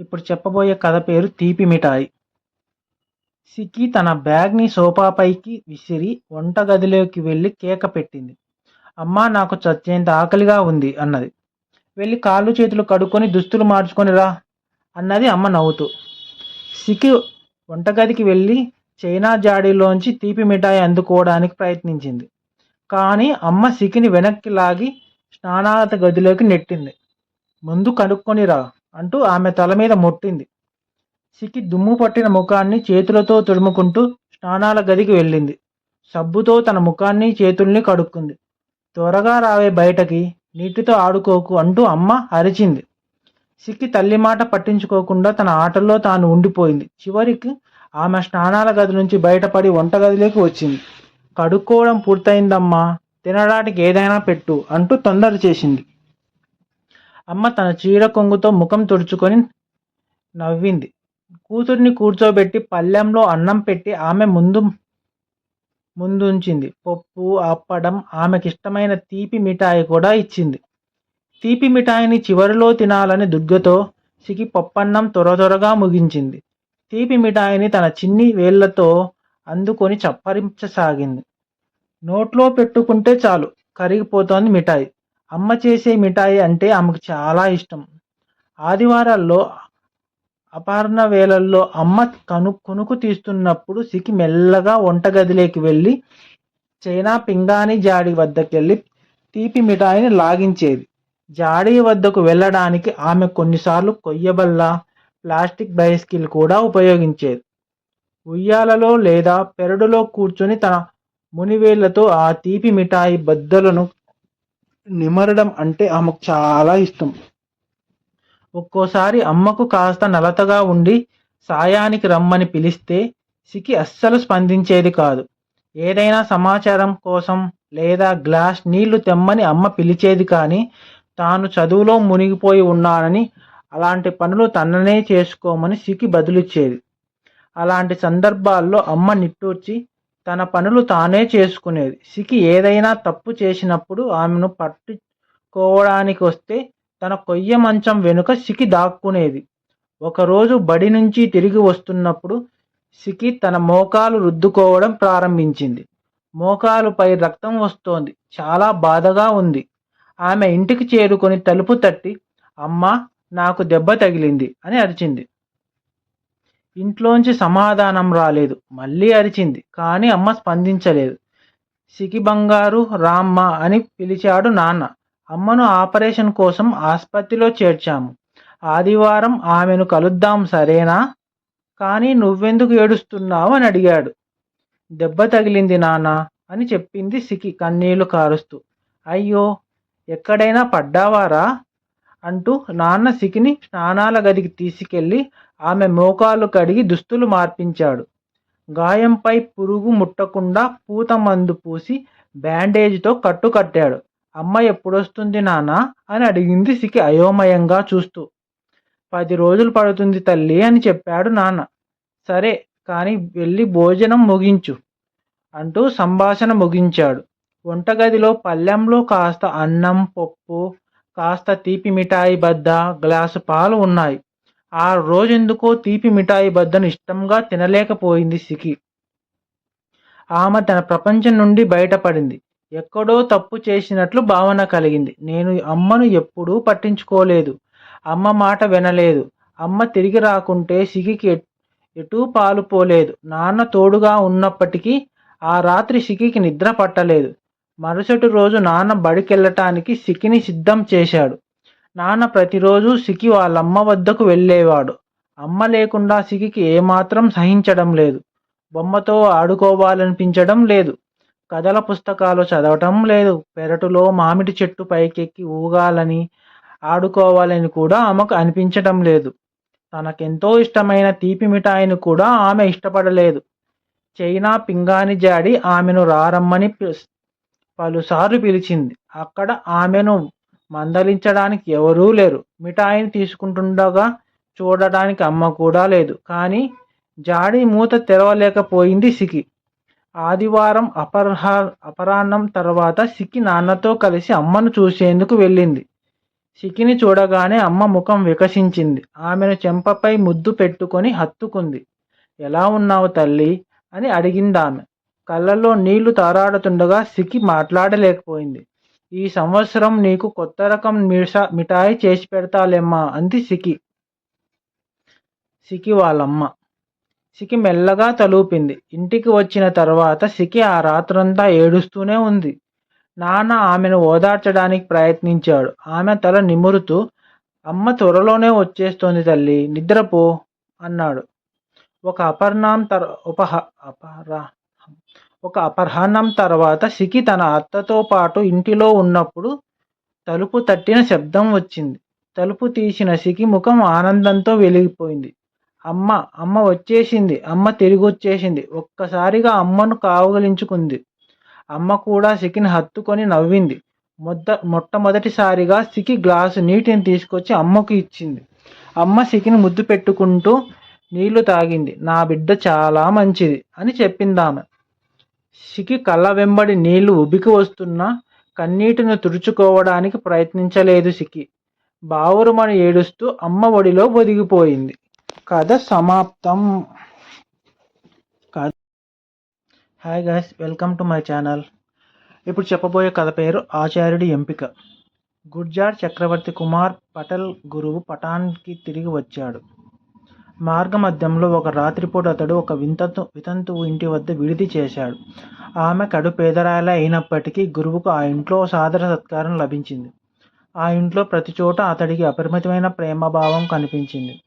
ఇప్పుడు చెప్పబోయే కథ పేరు తీపి మిఠాయి. సిక్కి తన బ్యాగ్ని సోఫాపైకి విసిరి వంటగదిలోకి వెళ్ళి కేక పెట్టింది. అమ్మా నాకు చచ్చేంత ఆకలిగా ఉంది అన్నది. వెళ్ళి కాళ్ళు చేతులు కడుక్కొని దుస్తులు మార్చుకొని రా అన్నది అమ్మ నవ్వుతూ. సిక్కి వంటగదికి వెళ్ళి చైనా జాడీలోంచి తీపి మిఠాయి అందుకోవడానికి ప్రయత్నించింది. కానీ అమ్మ సిక్కిని వెనక్కి లాగి స్నానాల గదిలోకి నెట్టింది. ముందు కనుక్కొని రా అంటూ ఆమె తల మీద మొట్టింది. సిక్కి దుమ్ము పట్టిన ముఖాన్ని చేతులతో తుడుముకుంటూ స్నానాల గదికి వెళ్ళింది. సబ్బుతో తన ముఖాన్ని చేతుల్ని కడుక్కుంది. త్వరగా రావే బయటకి నీటితో ఆడుకోకు అంటూ అమ్మ అరిచింది. సిక్కి తల్లి మాట పట్టించుకోకుండా తన ఆటల్లో తాను ఉండిపోయింది. చివరికి ఆమె స్నానాల గది నుంచి బయటపడి వంటగదిలోకి వచ్చింది. కడుక్కోవడం పూర్తయిందమ్మా తినడానికి ఏదైనా పెట్టు అంటూ తొందర చేసింది అమ్మ తన చీర కొంగుతో ముఖం తుడుచుకొని నవ్వింది. కూతుర్ని కూర్చోబెట్టి పళ్ళెంలో అన్నం పెట్టి ఆమె ముందు ముందుంచింది. పప్పు అప్పడం ఆమెకిష్టమైన తీపి మిఠాయి కూడా ఇచ్చింది. తీపి మిఠాయిని చివరిలో తినాలని దుర్గతో సిగి పప్పన్నం త్వర త్వరగా ముగించింది. తీపి మిఠాయిని తన చిన్ని వేళ్ళతో అందుకొని చప్పరించసాగింది. నోట్లో పెట్టుకుంటే చాలు కరిగిపోతోంది మిఠాయి. అమ్మ చేసే మిఠాయి అంటే ఆమెకు చాలా ఇష్టం. ఆదివారాల్లో అపర్ణ వేళల్లో అమ్మ కను కొనుకు తీస్తున్నప్పుడు సికి మెల్లగా వంటగదిలోకి వెళ్ళి చైనా పింగాణి జాడి వద్దకెళ్ళి తీపి మిఠాయిని లాగించేది. జాడీ వద్దకు వెళ్ళడానికి ఆమె కొన్నిసార్లు కొయ్యబల్ల ప్లాస్టిక్ బైస్కిల్ కూడా ఉపయోగించేది. ఉయ్యాలలో లేదా పెరడులో కూర్చొని తన మునివేళ్ళతో ఆ తీపి మిఠాయి బద్దలను నిమరడం అంటే ఆమెకు చాలా ఇష్టం. ఒక్కోసారి అమ్మకు కాస్త నలతగా ఉండి సాయానికి రమ్మని పిలిస్తే సికి అస్సలు స్పందించేది కాదు. ఏదైనా సమాచారం కోసం లేదా గ్లాస్ నీళ్ళు తెమ్మని అమ్మ పిలిచేది కానీ తాను చదువులో మునిగిపోయి ఉన్నానని అలాంటి పనులు తననే చేసుకోమని సికి బదులిచ్చేది. అలాంటి సందర్భాల్లో అమ్మ నిట్టూర్చి తన పనులు తానే చేసుకునేది. సికి ఏదైనా తప్పు చేసినప్పుడు ఆమెను పట్టుకోవడానికి వస్తే తన కొయ్య మంచం వెనుక సికి దాక్కునేది. ఒకరోజు బడి నుంచి తిరిగి వస్తున్నప్పుడు సికి తన మోకాలు రుద్దుకోవడం ప్రారంభించింది. మోకాలుపై రక్తం వస్తోంది. చాలా బాధగా ఉంది. ఆమె ఇంటికి చేరుకొని తలుపు తట్టి అమ్మ నాకు దెబ్బ తగిలింది అని అరిచింది. ఇంట్లోంచి సమాధానం రాలేదు. మళ్ళీ అరిచింది. కానీ అమ్మ స్పందించలేదు. సికి బంగారు రామ్మ అని పిలిచాడు నాన్న. అమ్మను ఆపరేషన్ కోసం ఆసుపత్రిలో చేర్చాము. ఆదివారం ఆమెను కలుద్దాం సరేనా? కానీ నువ్వెందుకు ఏడుస్తున్నావు అని అడిగాడు. దెబ్బ తగిలింది నాన్న అని చెప్పింది సికి కన్నీళ్ళు కారుస్తూ. అయ్యో ఎక్కడైనా పడ్డావారా? అంటూ నాన్న సికిని స్నానాల గదికి తీసుకెళ్ళి ఆమె మోకాలు కడిగి దుస్తులు మార్పించాడు. గాయంపై పురుగు ముట్టకుండా పూత మందు పూసి బ్యాండేజ్తో కట్టు కట్టాడు. అమ్మ ఎప్పుడొస్తుంది నానా అని అడిగింది సికి అయోమయంగా చూస్తూ. పది రోజులు పడుతుంది తల్లి అని చెప్పాడు నాన్న. సరే కానీ వెళ్ళి భోజనం ముగించు అంటూ సంభాషణ ముగించాడు. వంటగదిలో పళ్ళెంలో కాస్త అన్నం పప్పు కాస్త తీపి మిఠాయి బద్ద గ్లాసు పాలు ఉన్నాయి. ఆ రోజెందుకో తీపి మిఠాయి బద్దను ఇష్టంగా తినలేకపోయింది సికి. ఆమె తన ప్రపంచం నుండి బయటపడింది. ఎక్కడో తప్పు చేసినట్లు భావన కలిగింది. నేను అమ్మను ఎప్పుడూ పట్టించుకోలేదు. అమ్మ మాట వినలేదు. అమ్మ తిరిగి రాకుంటే సిగికి ఎటూ పాలు పోలేదు. నాన్న తోడుగా ఉన్నప్పటికీ ఆ రాత్రి సికికి నిద్ర పట్టలేదు. మరుసటి రోజు నాన్న బడికెళ్ళటానికి సికిని సిద్ధం చేశాడు. నాన్న ప్రతిరోజు సికి వాళ్ళమ్మ వద్దకు వెళ్ళేవాడు. అమ్మ లేకుండా సికికి ఏమాత్రం సహించడం లేదు. బొమ్మతో ఆడుకోవాలనిపించడం లేదు. కథల పుస్తకాలు చదవటం లేదు. పెరటులో మామిడి చెట్టు పైకెక్కి ఊగాలని ఆడుకోవాలని కూడా ఆమెకు అనిపించటం లేదు. తనకెంతో ఇష్టమైన తీపి మిఠాయిని కూడా ఆమె ఇష్టపడలేదు. చైనా పింగాని జాడి ఆమెను రారమ్మని పలుసార్లు పిలిచింది. అక్కడ ఆమెను మందలించడానికి ఎవరూ లేరు. మిఠాయిని తీసుకుంటుండగా చూడడానికి అమ్మ కూడా లేదు. కానీ జాడి మూత తెరవలేకపోయింది సికి. ఆదివారం అపర్హ అపరాహ్నం తర్వాత సికి నాన్నతో కలిసి అమ్మను చూసేందుకు వెళ్ళింది. సికిని చూడగానే అమ్మ ముఖం వికసించింది. ఆమెను చెంపపై ముద్దు పెట్టుకొని హత్తుకుంది. ఎలా ఉన్నావు తల్లి అని అడిగిందామె. కళ్ళల్లో నీళ్ళు తారాడుతుండగా సికి మాట్లాడలేకపోయింది. ఈ సంవత్సరం నీకు కొత్త రకం మిషా మిఠాయి చేసి పెడతాలేమ్మా అంది సికి. సికి వాళ్ళమ్మ. సికి మెల్లగా తలూపింది. ఇంటికి వచ్చిన తర్వాత సికి ఆ రాత్రంతా ఏడుస్తూనే ఉంది. నాన్న ఆమెను ఓదార్చడానికి ప్రయత్నించాడు. ఆమె తల నిమురుతూ అమ్మ త్వరలోనే వచ్చేస్తోంది తల్లి నిద్రపో అన్నాడు. ఒక అపర్ణాం తర్ ఉపహ అపరా ఒక అపరాహ్నం తర్వాత సికి తన అత్తతో పాటు ఇంటిలో ఉన్నప్పుడు తలుపు తట్టిన శబ్దం వచ్చింది. తలుపు తీసిన సికి ముఖం ఆనందంతో వెలిగిపోయింది. అమ్మ అమ్మ వచ్చేసింది. అమ్మ తిరిగి వచ్చేసింది ఒక్కసారిగా అమ్మను కావగలించుకుంది అమ్మ కూడా సికిని హత్తుకొని నవ్వింది. మొద్ద మొట్టమొదటిసారిగా సికి గ్లాసు నీటిని తీసుకొచ్చి అమ్మకు ఇచ్చింది. అమ్మ సికిని ముద్దు పెట్టుకుంటూ నీళ్ళు తాగింది. నా బిడ్డ చాలా మంచిది అని చెప్పిందామె. సికి కళ్ళ వెంబడి నీళ్ళు ఉబికి వస్తున్నా కన్నీటిని తుడుచుకోవడానికి ప్రయత్నించలేదు సికి. బావురుమని ఏడుస్తూ అమ్మ ఒడిలో ఒదిగిపోయింది. కథ సమాప్తం. కథ hi guys welcome to my channel. ఇప్పుడు చెప్పబోయే కథ పేరు ఆచార్యుడి ఎంపిక. గుర్జార్ చక్రవర్తి కుమార్ పటల్ గురువు పటాన్కి తిరిగి వచ్చాడు. మార్గమధ్యంలో ఒక రాత్రిపూట అతడు ఒక వింతతు వితంతువు ఇంటి వద్ద విడిది చేశాడు. ఆమె కడు పేదరాయల అయినప్పటికీ గురువుకు ఆ ఇంట్లో సాదర సత్కారం లభించింది. ఆ ఇంట్లో ప్రతి చోట అతడికి అపరిమితమైన ప్రేమభావం కనిపించింది.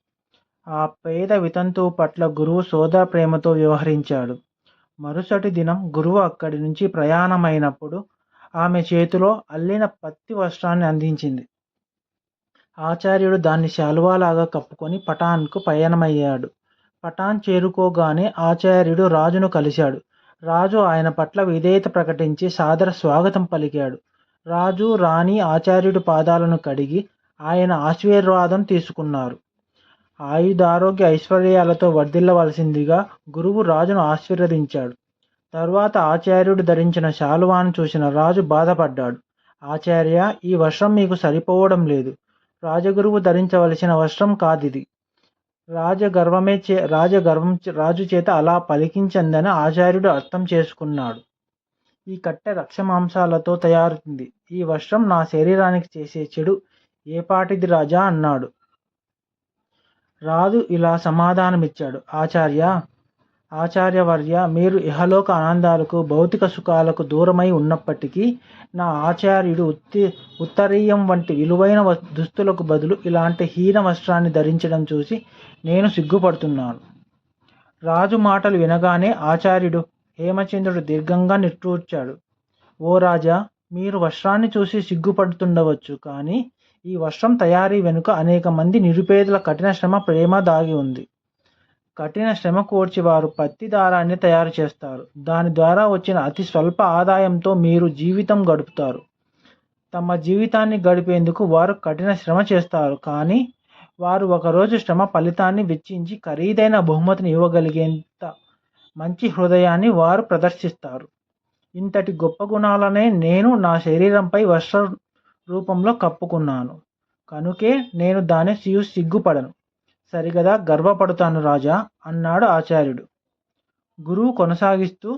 ఆ పేద వితంతువు పట్ల గురువు సోదర ప్రేమతో వ్యవహరించాడు. మరుసటి దినం గురువు అక్కడి నుంచి ప్రయాణమైనప్పుడు ఆమె చేతిలో అల్లిన పత్తి వస్త్రాన్ని అందించింది. ఆచార్యుడు దాన్ని శాలువాలాగా కప్పుకొని పటాన్కు పయనమయ్యాడు. పటాన్ చేరుకోగానే ఆచార్యుడు రాజును కలిశాడు. రాజు ఆయన పట్ల విధేయత ప్రకటించి సాదర స్వాగతం పలికాడు. రాజు రాణి ఆచార్యుడి పాదాలను కడిగి ఆయన ఆశీర్వాదం తీసుకున్నారు. ఆయుధారోగ్య ఐశ్వర్యాలతో వర్ధిల్లవలసిందిగా గురువు రాజును ఆశీర్వదించాడు. తరువాత ఆచార్యుడు ధరించిన శాలువాను చూసిన రాజు బాధపడ్డాడు. ఆచార్య ఈ వర్షం మీకు సరిపోవడం లేదు. రాజగురువు ధరించవలసిన వస్త్రం కాదిది. రాజగర్వమే చే రాజగర్వం రాజు చేత అలా పలికించందని ఆచార్యుడు అర్థం చేసుకున్నాడు. ఈ కట్టె రక్షమాంసాలతో తయారుంది ఈ వస్త్రం నా శరీరానికి చేసే చెడు ఏపాటిది రాజా? అన్నాడు. రాజు ఇలా సమాధానమిచ్చాడు. ఆచార్య ఆచార్యవర్య మీరు ఇహలోక ఆనందాలకు భౌతిక సుఖాలకు దూరమై ఉన్నప్పటికీ నా ఆచార్యుడు ఉత్తి ఉత్తరీయం వంటి విలువైన దుస్తులకు బదులు ఇలాంటి హీన వస్త్రాన్ని ధరించడం చూసి నేను సిగ్గుపడుతున్నాను. రాజు మాటలు వినగానే ఆచార్యుడు హేమచంద్రుడు దీర్ఘంగా నిట్టూర్చాడు. ఓ రాజా మీరు వస్త్రాన్ని చూసి సిగ్గుపడుతుండవచ్చు కానీ ఈ వస్త్రం తయారీ వెనుక అనేక మంది నిరుపేదల కఠిన శ్రమ ప్రేమ దాగి ఉంది. కఠిన శ్రమ కోర్చి వారు పత్తి దారాన్ని తయారు చేస్తారు. దాని ద్వారా వచ్చిన అతి స్వల్ప ఆదాయంతో మీరు జీవితం గడుపుతారు. తమ జీవితాన్ని గడిపేందుకు వారు కఠిన శ్రమ చేస్తారు. కానీ వారు ఒకరోజు శ్రమ ఫలితాన్ని వెచ్చించి ఖరీదైన బహుమతిని ఇవ్వగలిగేంత మంచి హృదయాన్ని వారు ప్రదర్శిస్తారు. ఇంతటి గొప్ప గుణాలనే నేను నా శరీరంపై వర్ష రూపంలో కప్పుకున్నాను. కనుకే నేను దాన్ని సిగ్గుపడను సరిగదా గర్వపడతాను రాజా అన్నాడు ఆచార్యుడు. గురువు కొనసాగిస్తూ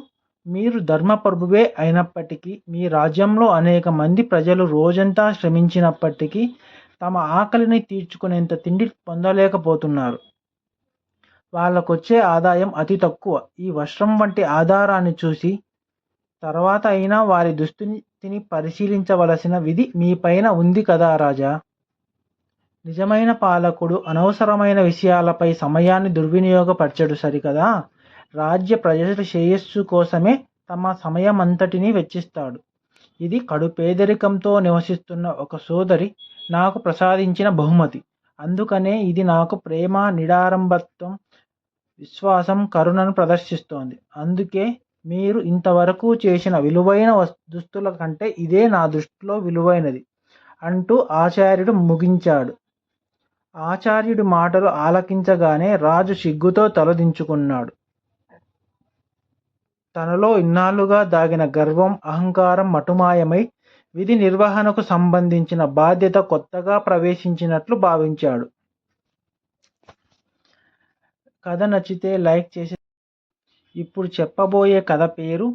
మీరు ధర్మప్రభువే అయినప్పటికీ మీ రాజ్యంలో అనేక మంది ప్రజలు రోజంతా శ్రమించినప్పటికీ తమ ఆకలిని తీర్చుకునేంత తిండి పొందలేకపోతున్నారు. వాళ్ళకొచ్చే ఆదాయం అతి తక్కువ. ఈ వర్షం వంటి ఆధారాన్ని చూసి తర్వాత అయినా వారి దుస్థితిని పరిశీలించవలసిన విధి మీపైన ఉంది కదా రాజా? నిజమైన పాలకుడు అనవసరమైన విషయాలపై సమయాన్ని దుర్వినియోగపరచడు సరికదా? రాజ్య ప్రజల శ్రేయస్సు కోసమే తమ సమయమంతటినీ వెచ్చిస్తాడు. ఇది కడు పేదరికంతో నివసిస్తున్న ఒక సోదరి నాకు ప్రసాదించిన బహుమతి. అందుకనే ఇది నాకు ప్రేమ నిడారంభత్వం విశ్వాసం కరుణను ప్రదర్శిస్తోంది. అందుకే మీరు ఇంతవరకు చేసిన విలువైన దుస్తుల కంటే ఇదే నా దృష్టిలో విలువైనది అంటూ ఆచార్యుడు ముగించాడు. ఆచార్యుడి మాటలు ఆలకించగానే రాజు సిగ్గుతో తలదించుకున్నాడు. తనలో ఇన్నాళ్ళుగా దాగిన గర్వం అహంకారం మటుమాయమై విధి నిర్వహణకు సంబంధించిన బాధ్యత కొత్తగా ప్రవేశించినట్లు భావించాడు. కథ నచ్చితే లైక్ చేసి ఇప్పుడు చెప్పబోయే కథ పేరు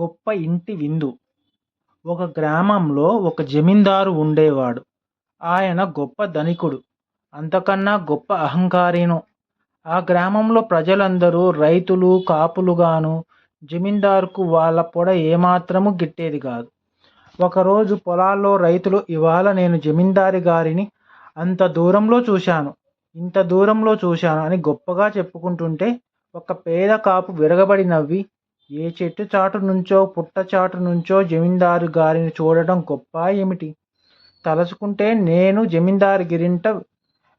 గొప్ప ఇంటి విందు. ఒక గ్రామంలో ఒక జమీందారు ఉండేవాడు. ఆయన గొప్ప ధనికుడు. అంతకన్నా గొప్ప అహంకారిను. ఆ గ్రామంలో ప్రజలందరూ రైతులు కాపులుగాను జమీందారుకు వాళ్ళ పొడ ఏమాత్రము గిట్టేది కాదు. ఒకరోజు పొలాల్లో రైతులు ఇవాళ నేను జమీందారి గారిని అంత దూరంలో చూశాను ఇంత దూరంలో చూశాను అని గొప్పగా చెప్పుకుంటుంటే ఒక పేద కాపు విరగబడి నవ్వి ఏ చెట్టు చాటు నుంచో పుట్ట చాటు నుంచో జమీందారు గారిని చూడడం గొప్ప ఏమిటి? తలుచుకుంటే నేను జమీందారు గిరింట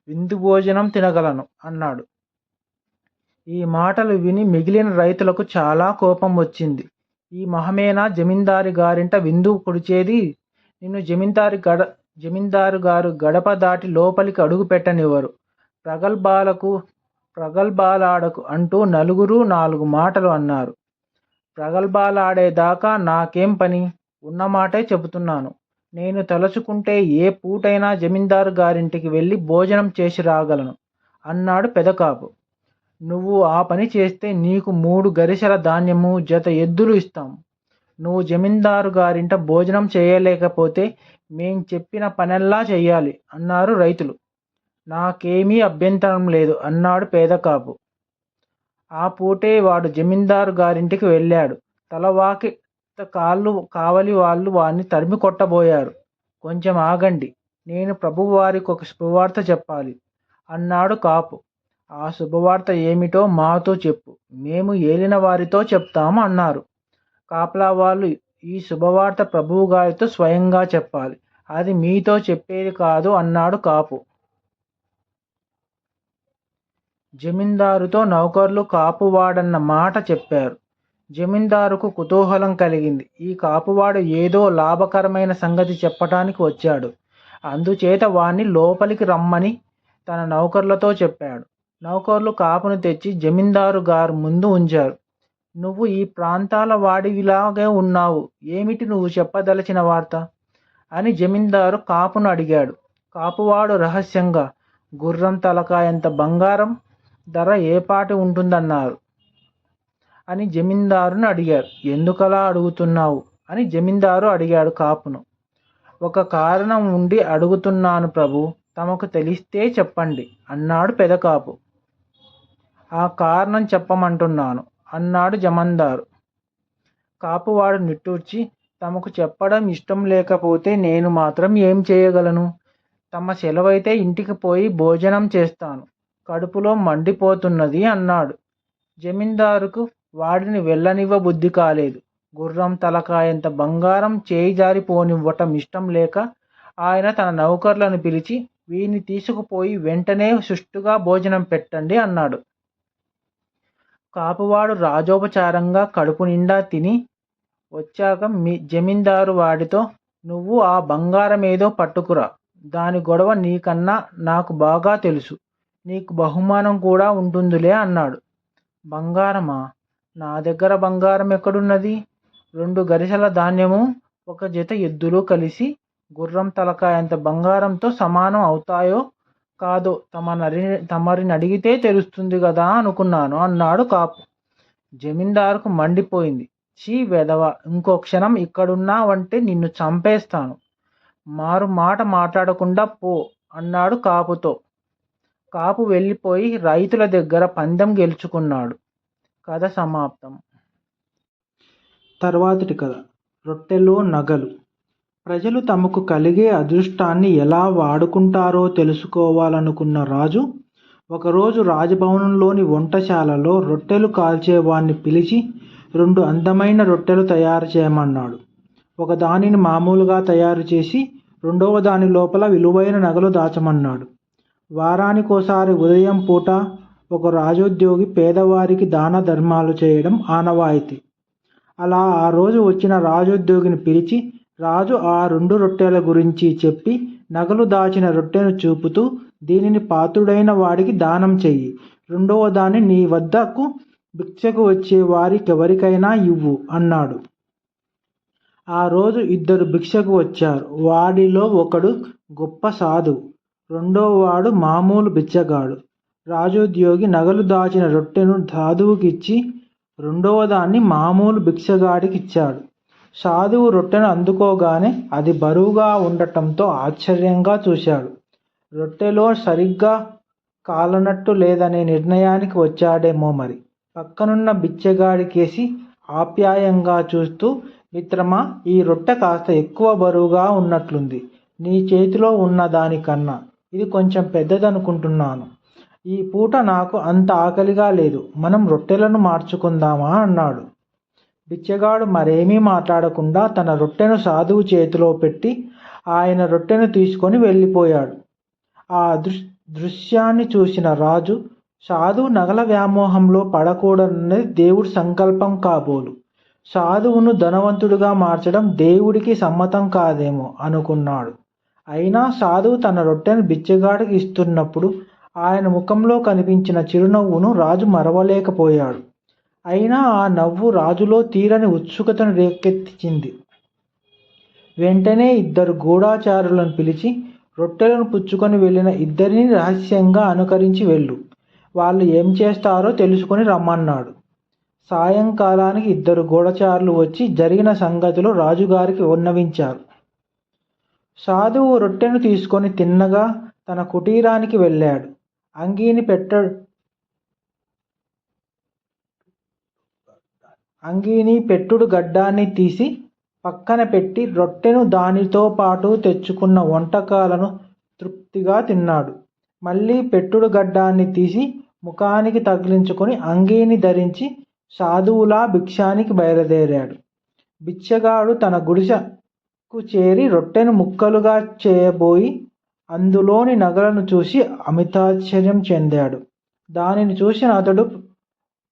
విందు భోజనం తినగలను అన్నాడు. ఈ మాటలు విని మిగిలిన రైతులకు చాలా కోపం వచ్చింది. ఈ మహమేనా జమీందారు గారింట విందు పొడిచేది నిన్ను జమీందారు గడ జమీందారు గారు గడప దాటి లోపలికి అడుగు పెట్టనివ్వరు. ప్రగల్భాలకు ప్రగల్భాలాడకు అంటూ నలుగురు నాలుగు మాటలు అన్నారు. ప్రగల్భాలాడేదాకా నాకేం పని? ఉన్నమాటే చెబుతున్నాను. నేను తలుచుకుంటే ఏ పూటైనా జమీందారు గారింటికి వెళ్ళి భోజనం చేసి రాగలను. అన్నాడు పెదకాపు. నువ్వు ఆ పని చేస్తే నీకు మూడు గరిసెల ధాన్యము జత ఎద్దులు ఇస్తాం. నువ్వు జమీందారు గారింట భోజనం చేయలేకపోతే మేం చెప్పిన పనెల్లా చెయ్యాలి అన్నారు రైతులు. నాకేమీ అభ్యంతరం లేదు అన్నాడు పేదకాపు. ఆ పూటే వాడు జమీందారు గారింటికి వెళ్ళాడు. తలవాకి కాళ్ళు కావలి వాళ్ళు వారిని తరిమి కొట్టబోయారు. కొంచెం ఆగండి నేను ప్రభువారికి ఒక శుభవార్త చెప్పాలి. అన్నాడు కాపు. ఆ శుభవార్త ఏమిటో మాతో చెప్పు మేము ఏలిన వారితో చెప్తాము అన్నారు. కాపలా వాళ్ళు ఈ శుభవార్త ప్రభువు గారితో స్వయంగా చెప్పాలి. అది మీతో చెప్పేది కాదు అన్నాడు కాపు. జమీందారుతో నౌకర్లు కాపువాడన్న మాట చెప్పారు. జమీందారుకు కుతూహలం కలిగింది. ఈ కాపువాడు ఏదో లాభకరమైన సంగతి చెప్పటానికి వచ్చాడు. అందుచేత వాణ్ణి లోపలికి రమ్మని తన నౌకర్లతో చెప్పాడు. నౌకర్లు కాపును తెచ్చి జమీందారు గారు ముందు ఉంచారు. నువ్వు ఈ ప్రాంతాల వాడివిలాగే ఉన్నావు. ఏమిటి నువ్వు చెప్పదలచిన వార్త అని జమీందారు కాపును అడిగాడు. కాపువాడు రహస్యంగా గుర్రం తలకాయంత బంగారం ధర ఏపాటి ఉంటుందన్నారు. అని జమీందారుని అడిగారు. ఎందుకలా అడుగుతున్నావు? అని జమీందారు అడిగాడు కాపును. ఒక కారణం ఉండి అడుగుతున్నాను ప్రభు తమకు తెలిస్తే చెప్పండి అన్నాడు పెదకాపు. ఆ కారణం చెప్పమంటున్నాను అన్నాడు జమందారు. కాపువాడు నిట్టూర్చి తమకు చెప్పడం ఇష్టం లేకపోతే నేను మాత్రం ఏం చేయగలను? తమ సెలవైతే ఇంటికి పోయి భోజనం చేస్తాను. కడుపులో మండిపోతున్నది అన్నాడు. జమీందారుకు వాడిని వెళ్ళనివ్వ బుద్ధి కాలేదు. గుర్రం తలకాయంత బంగారం చేయి జారిపోనివ్వటం ఇష్టం లేక ఆయన తన నౌకర్లను పిలిచి వీని తీసుకుపోయి వెంటనే సుష్టుగా భోజనం పెట్టండి అన్నాడు. కాపువాడు రాజోపచారంగా కడుపు నిండా తిని వచ్చాక మీ జమీందారు వాడితో నువ్వు ఆ బంగారం ఏదో పట్టుకురా. దాని గొడవ నీకన్నా నాకు బాగా తెలుసు. నీకు బహుమానం కూడా ఉంటుందిలే అన్నాడు. బంగారమా? నా దగ్గర బంగారం ఎక్కడున్నది? రెండు గరిసెల ధాన్యము ఒక జత ఎద్దులు కలిసి గుర్రం తలకాయంత బంగారంతో సమానం అవుతాయో కాదో తమనరి తమరిని అడిగితే తెలుస్తుంది కదా అనుకున్నాను అన్నాడు కాపు. జమీందారుకు మండిపోయింది. చీ వెధవ ఇంకో క్షణం ఇక్కడున్నావంటే నిన్ను చంపేస్తాను. మారు మాట మాట్లాడకుండా పో అన్నాడు కాపుతో. కాపు వెళ్ళిపోయి రైతుల దగ్గర పందెం గెలుచుకున్నాడు. కథ సమాప్తం. తర్వాతటి కథ. రొట్టెలు నగలు. ప్రజలు తమకు కలిగే అదృష్టాన్ని ఎలా వాడుకుంటారో తెలుసుకోవాలనుకున్న రాజు ఒకరోజు రాజభవనంలోని వంటశాలలో రొట్టెలు కాల్చేవాణ్ణి పిలిచి రెండు అందమైన రొట్టెలు తయారు చేయమన్నాడు. ఒక దానిని మామూలుగా తయారు చేసి రెండవ దాని లోపల విలువైన నగలు దాచమన్నాడు. వారానికోసారి ఉదయం పూట ఒక రాజోద్యోగి పేదవారికి దాన ధర్మాలు చేయడం ఆనవాయితీ అలా ఆ రోజు వచ్చిన రాజోద్యోగిని పిలిచి రాజు ఆ రెండు రొట్టెల గురించి చెప్పి నగలు దాచిన రొట్టెను చూపుతూ దీనిని పాత్రుడైన వాడికి దానం చెయ్యి రెండవ దాన్ని నీ వద్దకు భిక్షకు వచ్చే వారికెవరికైనా ఇవ్వు అన్నాడు ఆ రోజు ఇద్దరు భిక్షకు వచ్చారు. వాడిలో ఒకడు గొప్ప సాధువు. రెండోవాడు మామూలు బిచ్చగాడు. రాజోద్యోగి నగలు దాచిన రొట్టెను సాధువుకిచ్చి రెండవదాన్ని మామూలు భిక్షగాడికిచ్చాడు. సాధువు రొట్టెను అందుకోగానే అది బరువుగా ఉండటంతో ఆశ్చర్యంగా చూశాడు. రొట్టెలో సరిగ్గా కాలనట్టు లేదనే నిర్ణయానికి వచ్చాడేమో మరి. పక్కనున్న బిచ్చగాడికేసి ఆప్యాయంగా చూస్తూ మిత్రమా ఈ రొట్టె కాస్త ఎక్కువ బరువుగా ఉన్నట్లుంది. నీ చేతిలో ఉన్న దానికన్నా. ఇది కొంచెం పెద్దదనుకుంటున్నాను. ఈ పూట నాకు అంత ఆకలిగా లేదు. మనం రొట్టెలను మార్చుకుందామా అన్నాడు. బిచ్చగాడు మరేమీ మాట్లాడకుండా తన రొట్టెను సాధువు చేతిలో పెట్టి ఆయన రొట్టెను తీసుకొని వెళ్ళిపోయాడు. ఆ దృశ్యాన్ని చూసిన రాజు సాధువు నగల వ్యామోహంలో పడకూడదన్నది దేవుడి సంకల్పం కాబోలు. సాధువును ధనవంతుడిగా మార్చడం దేవుడికి సమ్మతం కాదేమో అనుకున్నాడు. అయినా సాధువు తన రొట్టెను బిచ్చగాడికి ఇస్తున్నప్పుడు ఆయన ముఖంలో కనిపించిన చిరునవ్వును రాజు మరవలేకపోయాడు. అయినా ఆ నవ్వు రాజులో తీరని ఉత్సుకతను రేకెత్తించింది. వెంటనే ఇద్దరు గూఢాచారులను పిలిచి రొట్టెలను పుచ్చుకొని వెళ్ళిన ఇద్దరిని రహస్యంగా అనుకరించి వెళ్ళు. వాళ్ళు ఏం చేస్తారో తెలుసుకొని రమ్మన్నాడు. సాయంకాలానికి ఇద్దరు గూఢచారులు వచ్చి జరిగిన సంగతులు రాజుగారికి ఉన్నవించారు సాధువు రొట్టెను తీసుకొని తిన్నగా తన కుటీరానికి వెళ్ళాడు. అంగీని పెట్ట అంగీని పెట్టుడు గడ్డాన్ని తీసి పక్కన పెట్టి రొట్టెను దానితో పాటు తెచ్చుకున్న వంటకాలను తృప్తిగా తిన్నాడు. మళ్ళీ పెట్టుడు గడ్డాన్ని తీసి ముఖానికి తగిలించుకొని అంగీని ధరించి సాధువులా భిక్షానికి బయలుదేరాడు. బిచ్చగాడు తన గుడిసెకు చేరి రొట్టెను ముక్కలుగా చేయబోయి అందులోని నగలను చూసి అమితాశ్చర్యం చెందాడు. దానిని చూసిన అతడు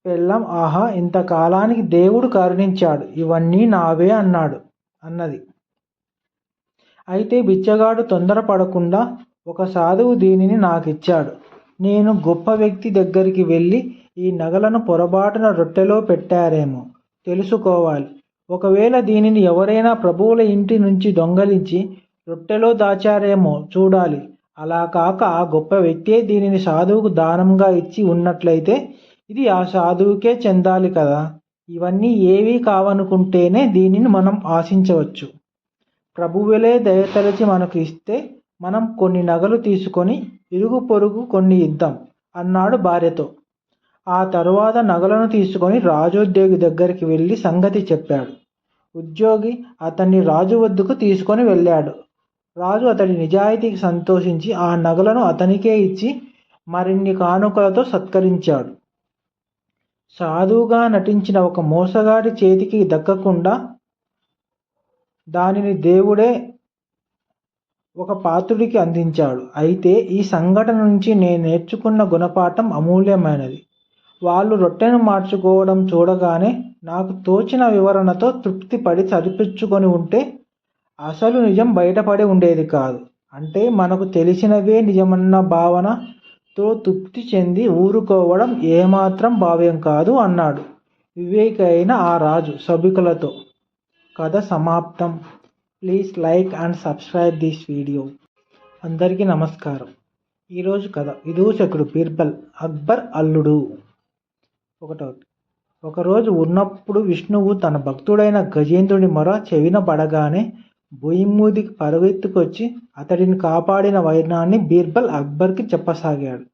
పెళ్ళం ఆహా! ఇంతకాలానికి దేవుడు కరుణించాడు. ఇవన్నీ నావే అన్నాడు అన్నది. అయితే బిచ్చగాడు తొందరపడకుండా ఒక సాధువు దీనిని నాకిచ్చాడు. నేను గొప్ప వ్యక్తి దగ్గరికి వెళ్ళి ఈ నగలను పొరపాటున రొట్టెలో పెట్టారేమో తెలుసుకోవాలి. ఒకవేళ దీనిని ఎవరైనా ప్రభువుల ఇంటి నుంచి దొంగిలించి రొట్టెలో దాచారేమో చూడాలి. అలా కాక ఆ గొప్ప వ్యక్తే దీనిని సాధువుకు దానంగా ఇచ్చి ఉన్నట్లయితే ఇది ఆ సాధువుకే చెందాలి కదా! ఇవన్నీ ఏవీ కావనుకుంటేనే దీనిని మనం ఆశించవచ్చు. ప్రభువులే దయతలచి మనకు ఇస్తే మనం కొన్ని నగలు తీసుకొని ఇరుగు పొరుగు కొన్ని ఇద్దాం అన్నాడు భార్యతో. ఆ తరువాత నగలను తీసుకొని రాజోద్యోగి దగ్గరికి వెళ్ళి సంగతి చెప్పాడు. ఉద్యోగి అతన్ని రాజు వద్దకు తీసుకొని వెళ్ళాడు. రాజు అతడి నిజాయితీకి సంతోషించి ఆ నగలను అతనికే ఇచ్చి మరిన్ని కానుకలతో సత్కరించాడు. సాధువుగా నటించిన ఒక మోసగాడి చేతికి దక్కకుండా దానిని దేవుడే ఒక పాత్రుడికి అందించాడు. అయితే ఈ సంఘటన నుంచి నేను నేర్చుకున్న గుణపాఠం అమూల్యమైనది. వాళ్ళు రొట్టెను మార్చుకోవడం చూడగానే నాకు తోచిన వివరణతో తృప్తిపడి సరిపించుకొని ఉంటే అసలు నిజం బయటపడి ఉండేది కాదు. అంటే మనకు తెలిసినవే నిజమన్న భావనతో తృప్తి చెంది ఊరుకోవడం ఏమాత్రం భావ్యం కాదు అన్నాడు వివేకైన ఆ రాజు సభికులతో. కథ సమాప్తం. Please like and subscribe this video. అందరికీ నమస్కారం. ఈరోజు కథ విదూషకుడు బీర్బల్ అక్బర్ అల్లుడు. ఒకటోటి ఒకరోజు ఉన్నప్పుడు విష్ణువు తన భక్తుడైన గజేంద్రుడి మొర చెవిన పడగానే భుజంమీదికి పరుగెత్తుకొచ్చి అతడిని కాపాడిన వైనాన్ని బీర్బల్ అక్బర్కి చెప్పసాగాడు.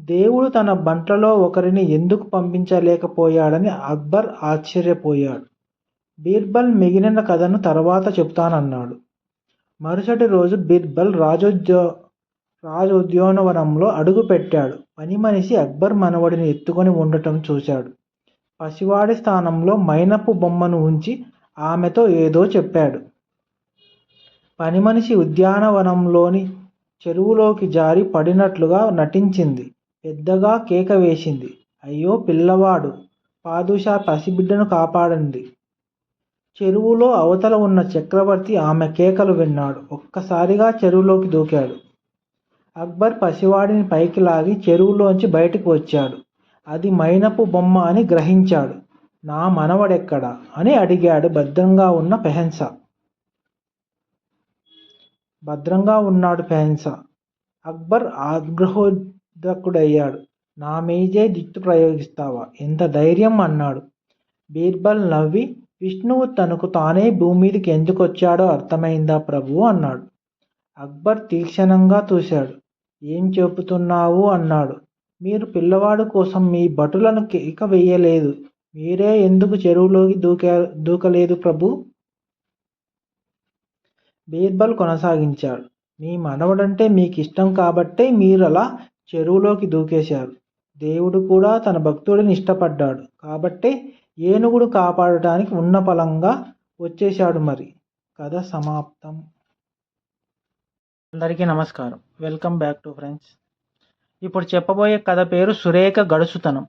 దేవుడు తన బంట్లలో ఒకరిని ఎందుకు పంపించలేకపోయాడని అక్బర్ ఆశ్చర్యపోయాడు. బీర్బల్ మిగిలిన కథను తర్వాత చెబుతానన్నాడు. మరుసటి రోజు బీర్బల్ రాజోద్యానవనంలో అడుగుపెట్టాడు. పనిమనిషి అక్బర్ మనవడిని ఎత్తుకొని ఉండటం చూశాడు. పసివాడి స్థానంలో మైనపు బొమ్మను ఉంచి ఆమెతో ఏదో చెప్పాడు. పనిమనిషి ఉద్యానవనంలోని చెరువులోకి జారి పడినట్లుగా నటించింది. పెద్దగా కేక వేసింది. అయ్యో పిల్లవాడు! పాదుషా పసిబిడ్డను కాపాడండి. చెరువులో అవతల ఉన్న చక్రవర్తి ఆమె కేకలు విన్నాడు. ఒక్కసారిగా చెరువులోకి దూకాడు. అక్బర్ పసివాడిని పైకి లాగి చెరువులోంచి బయటకు వచ్చాడు. అది మైనపు బొమ్మ అని గ్రహించాడు. నా మనవడెక్కడా అని అడిగాడు భద్రంగా ఉన్న పెహెన్సా. భద్రంగా ఉన్నాడు ఫ్యాన్సా అక్బర్ ఆగ్రహోదకుడయ్యాడు. నా మీదే దిట్టు ప్రయోగిస్తావా? ఎంత ధైర్యం అన్నాడు. బీర్బల్ నవ్వి విష్ణువు తనకు తానే భూమి మీదకి ఎందుకు వచ్చాడో అర్థమైందా ప్రభు? అన్నాడు. అక్బర్ తీక్షణంగా చూశాడు. ఏం చెబుతున్నావు? అన్నాడు. మీరు పిల్లవాడు కోసం మీ భటులను కేక వెయ్యలేదు మీరే ఎందుకు చెరువులోకి దూకా దూకలేదు ప్రభు? బీర్బల్ కొనసాగించాడు. మీ మనవడంటే మీకు ఇష్టం కాబట్టే మీరు అలా చెరువులోకి దూకేశారు. దేవుడు కూడా తన భక్తుడిని ఇష్టపడ్డాడు. కాబట్టే ఏనుగుడు కాపాడటానికి ఉన్న పలంగా వచ్చేశాడు మరి. కథ సమాప్తం. అందరికీ నమస్కారం. Welcome back to friends. ఇప్పుడు చెప్పబోయే కథ పేరు సురేఖ గడుసుతనం.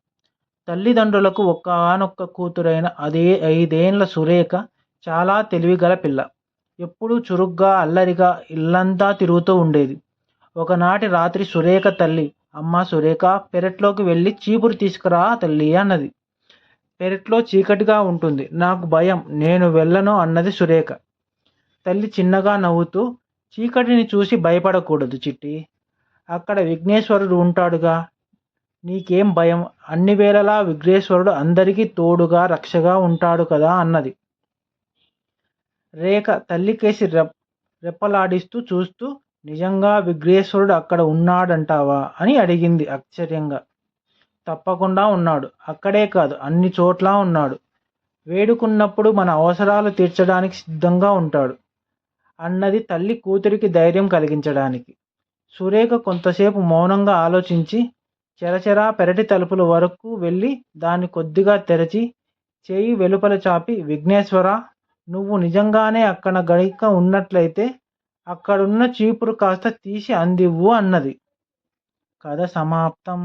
తల్లిదండ్రులకు ఒక్కనొక్క కూతురైన అదే ఐదేండ్ల సురేఖ చాలా తెలివిగల పిల్ల. ఎప్పుడూ చురుగ్గా అల్లరిగా ఇల్లంతా తిరుగుతూ ఉండేది. ఒకనాటి రాత్రి సురేఖ తల్లి అమ్మ సురేఖ పెరట్లోకి వెళ్ళి చీపురు తీసుకురా తల్లి అన్నది. పెరట్లో చీకటిగా ఉంటుంది. నాకు భయం. నేను వెళ్ళను అన్నది సురేఖ. తల్లి చిన్నగా నవ్వుతూ చీకటిని చూసి భయపడకూడదు చిట్టి. అక్కడ విఘ్నేశ్వరుడు ఉంటాడుగా. నీకేం భయం? అన్ని వేళలా విఘ్నేశ్వరుడు అందరికీ తోడుగా రక్షగా ఉంటాడు కదా అన్నది. రేఖ తల్లికేసి రెప్ రెప్పలాడిస్తూ చూస్తూ నిజంగా విఘ్నేశ్వరుడు అక్కడ ఉన్నాడంటావా? అని అడిగింది ఆశ్చర్యంగా. తప్పకుండా ఉన్నాడు. అక్కడే కాదు అన్ని చోట్ల ఉన్నాడు. వేడుకున్నప్పుడు మన అవసరాలు తీర్చడానికి సిద్ధంగా ఉంటాడు. అన్నది తల్లి కూతురికి ధైర్యం కలిగించడానికి. సురేఖ కొంతసేపు మౌనంగా ఆలోచించి చెరచెరా పెరటి తలుపుల వరకు వెళ్ళి దాన్ని కొద్దిగా తెరచి చేయి వెలుపల చాపి విఘ్నేశ్వర నువ్వు నిజంగానే అక్కడ గడిక ఉన్నట్లయితే అక్కడున్న చీపురు కాస్త తీసి అందివ్వు అన్నది. కథ సమాప్తం.